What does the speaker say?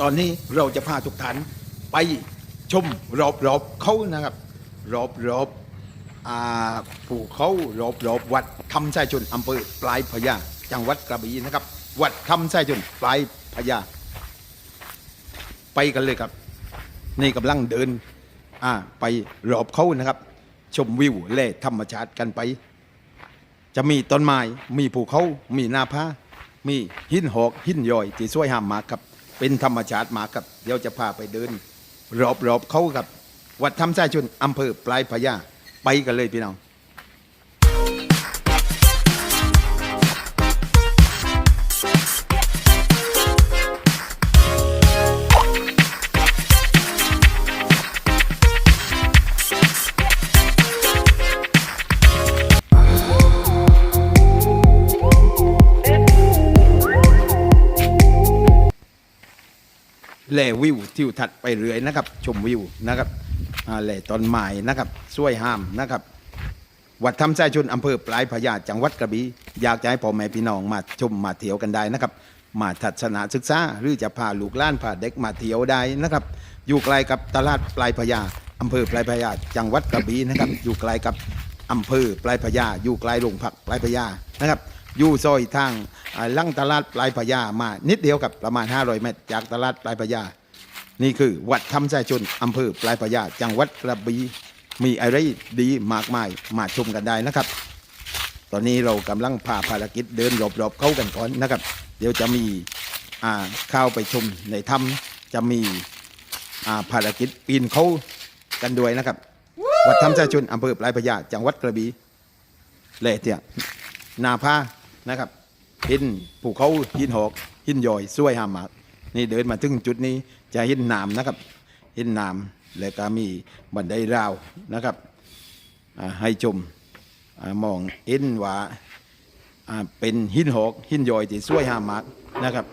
ตอนนี้เราจะพาทุกท่านไปชมรอบรอบๆเขานะครับ รอบรอบๆอ่าภูเขารอบรอบๆวัดคำไส้ชนอำเภอปลายพญาจังหวัดกระบี่นะครับ วัดคำไส้ชนปลายพญาไปกันเลยครับ นี่กำลังเดินอ่าไปรอบเขานะครับ ชมวิวและธรรมชาติกันไป จะมีต้นไม้มีภูเขา มีนาพามีหินหอกหินย่อยที่สวยงามมากครับ เป็นธรรมชาติมากครับ เดี๋ยวจะพาไปเดิน รอบๆเขาครับ วัดธรรมชาชนอำเภอปลายพญาไปกันเลยพี่น้อง แลวิวทิวทัศน์ไปเรื่อยนะครับ ชมวิวนะครับอ่าแลต้นไม้นะครับสวยห้ามนะครับ วัดธรรมชาชนอำเภอปลายพญาจังหวัดกระบี่อยากจะให้พ่อแม่พี่น้องมาชมมาเที่ยวกันได้นะครับ มาทัศนศึกษาหรือจะพาลูกล้านพาเด็กมาเที่ยวได้นะครับ อยู่ไกลกับตลาดปลายพญาอำเภอปลายพญาจังหวัดกระบี่นะครับ อยู่ไกลกับอำเภอปลายพญาอยู่ไกลโรงผักปลายพญานะครับ ยู่ซอยทางลังตลาดปลายพญามานิดเดียวกับประมาณ 500 เมตร จากตลาดปลายพญานี่คือวัดธรรมชาชนอำเภอปลายพญาจังหวัดกระบี่มีอะไรดีมากมายมาชมกันได้นะครับ ตอนนี้เรากำลังพาภารกิจเดินรอบๆเข้ากันก่อนนะครับ เดี๋ยวจะมีเข้าวไปชมในถ้ำจะมีภารกิจปีนเขากันด้วยนะครับ วัดธรรมชาชนอำเภอปลายพญาจังหวัดกระบี่เละเตียนาพา นะครับหินภูเขาหินหอกหินย่อยสวยหามากนี่เดินมาถึงจุดนี้จะหินน้ำนะครับหินน้ำแล้วก็มีบันไดราวนะครับให้ชมอมองเห็นว่าเป็นหินหอกหินย่อยที่สวยหามากนะครับ